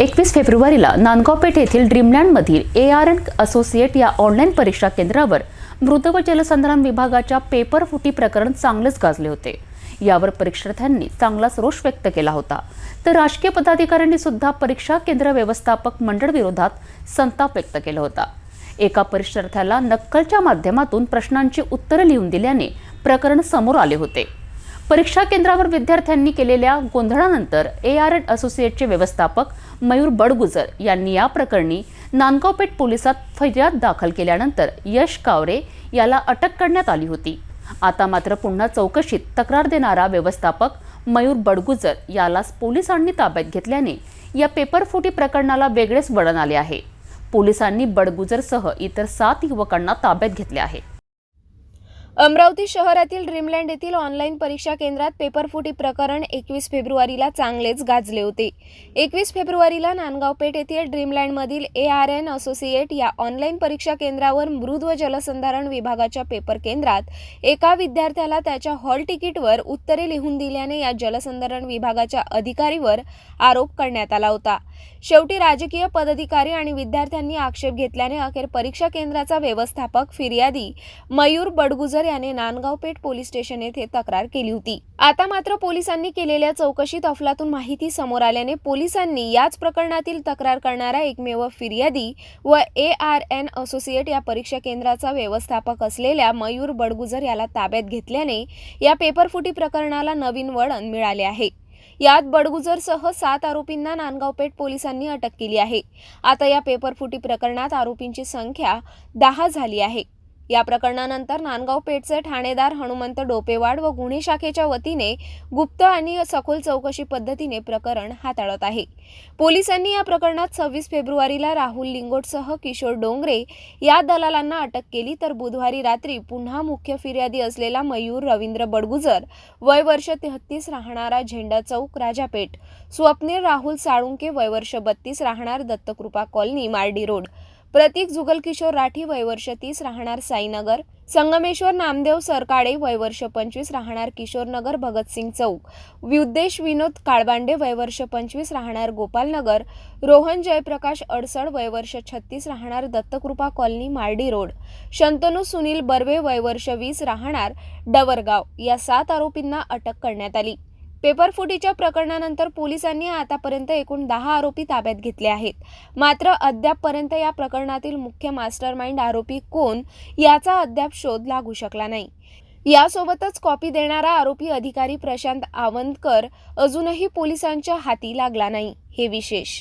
एकवीस फेब्रुवारीला नांदगाव पेठ येथील ड्रीमलँडमधील ए आर एन असोसिएट या ऑनलाईन परीक्षा केंद्रावर मृद व जलसंधारण विभागाच्या पेपर फुटी प्रकरण चांगलेच गाजले होते. यावर परीक्षार्थ्यांनी चांगलाच रोष व्यक्त केला होता. तर राजकीय पदाधिकाऱ्यांनी सुद्धा परीक्षा केंद्र व्यवस्थापक मंडळ विरोधात संताप व्यक्त केला होता. एका परीक्षार्थ्याला नक्कलच्या माध्यमातून प्रश्नांची उत्तरं लिहून दिल्याने प्रकरण समोर आले होते. परीक्षा केंद्रावर विद्यार्थ्यांनी केलेल्या गोंधळानंतर ए आर एड असोसिएटचे व्यवस्थापक मयूर बडगुजर यांनी या प्रकरणी नांदगावपेठ पोलिसात फर्याद दाखल केल्यानंतर यश कावरे याला अटक करण्यात आली होती. आता मात्र पुन्हा चौकशीत तक्रार देणारा व्यवस्थापक मयूर बडगुजर यालाच पोलिसांनी ताब्यात घेतल्याने या पेपरफुटी प्रकरणाला वेगळेच वळण आले आहे. पोलिसांनी बडगुजरसह इतर सात युवकांना ताब्यात घेतले आहे. अमरावती शहरातील ड्रीमलँड येथील ऑनलाईन परीक्षा केंद्रात पेपरफुटी प्रकरण एकवीस फेब्रुवारीला चांगलेच गाजले होते. एकवीस फेब्रुवारीला नांदगाव पेठ येथील ड्रीमलँडमधील ए आर एन असोसिएट या ऑनलाईन परीक्षा केंद्रावर मृद व जलसंधारण विभागाच्या पेपर केंद्रात एका विद्यार्थ्याला त्याच्या हॉल तिकीटवर उत्तरे लिहून दिल्याने या जलसंधारण विभागाच्या अधिकारीवर आरोप करण्यात आला होता. शेवटी राजकीय पदाधिकारी आणि विद्यार्थ्यांनी आक्षेप घेतल्याने अखेर परीक्षा केंद्राचा व्यवस्थापक फिर्यादी मयूर बडगुजर याने नांदगाव पेठ पोलीस स्टेशन येथे तक्रार केली होती. आता मात्र पोलिसांनी केलेल्या चौकशीत अफलातून माहिती समोर आल्याने पोलिसांनी याच प्रकरणातील तक्रार करणारा एकमेव फिर्यादी व ए आर एन असोसिएट या परीक्षा केंद्राचा व्यवस्थापक असलेल्या मयूर बडगुजर याला ताब्यात घेतल्याने या पेपरफुटी प्रकरणाला नवीन वळण मिळाले आहे. यात बडगुजरसह सात आरोपींना नांदगावपेठ पोलिसांनी अटक केली आहे. आता या पेपरफुटी प्रकरणात आरोपींची संख्या दहा झाली आहे. या प्रकरणानंतर नांदगाव पेठचे ठाणेदार हनुमंत डोपेवाड व गुन्हे शाखेच्या वतीने गुप्त आणि सखोल चौकशी पद्धतीने प्रकरण हाताळत आहे. पोलिसांनी या प्रकरणात सव्वीस फेब्रुवारीला राहुल लिंगोटसह किशोर डोंगरे या दलालांना अटक केली तर बुधवारी रात्री पुन्हा मुख्य फिर्यादी असलेला मयूर रवींद्र बडगुजर वय वर्ष तेहतीस राहणारा झेंडा चौक राजापेठ स्वप्नील राहुल साळुंके वय वर्ष बत्तीस राहणार दत्तकृपा कॉलनी मार्डी रोड. प्रतीक जुगलकिशोर राठी वयवर्ष तीस राहणार साईनगर. संगमेश्वर नामदेव सरकाडे वयवर्ष पंचवीस राहणार किशोरनगर भगतसिंग चौक. विद्देश विनोद काळबांडे वयवर्ष पंचवीस राहणार गोपालनगर. रोहन जयप्रकाश अडसड वयवर्ष छत्तीस राहणार दत्तकृपा कॉलनी मार्डी रोड. शंतनू सुनील बर्वे वयवर्ष वीस राहणार डवरगाव. या सात आरोपींना अटक करण्यात आली. पेपरफुटीच्या प्रकरणानंतर पोलिसांनी आतापर्यंत एकूण दहा आरोपी ताब्यात घेतले आहेत. मात्र अद्यापपर्यंत या प्रकरणातील मुख्य मास्टरमाइंड आरोपी कोण याचा अद्याप शोध लागू शकला नाही. यासोबतच कॉपी देणारा आरोपी अधिकारी प्रशांत आवंदकर अजूनही पोलिसांच्या हाती लागला नाही. हे विशेष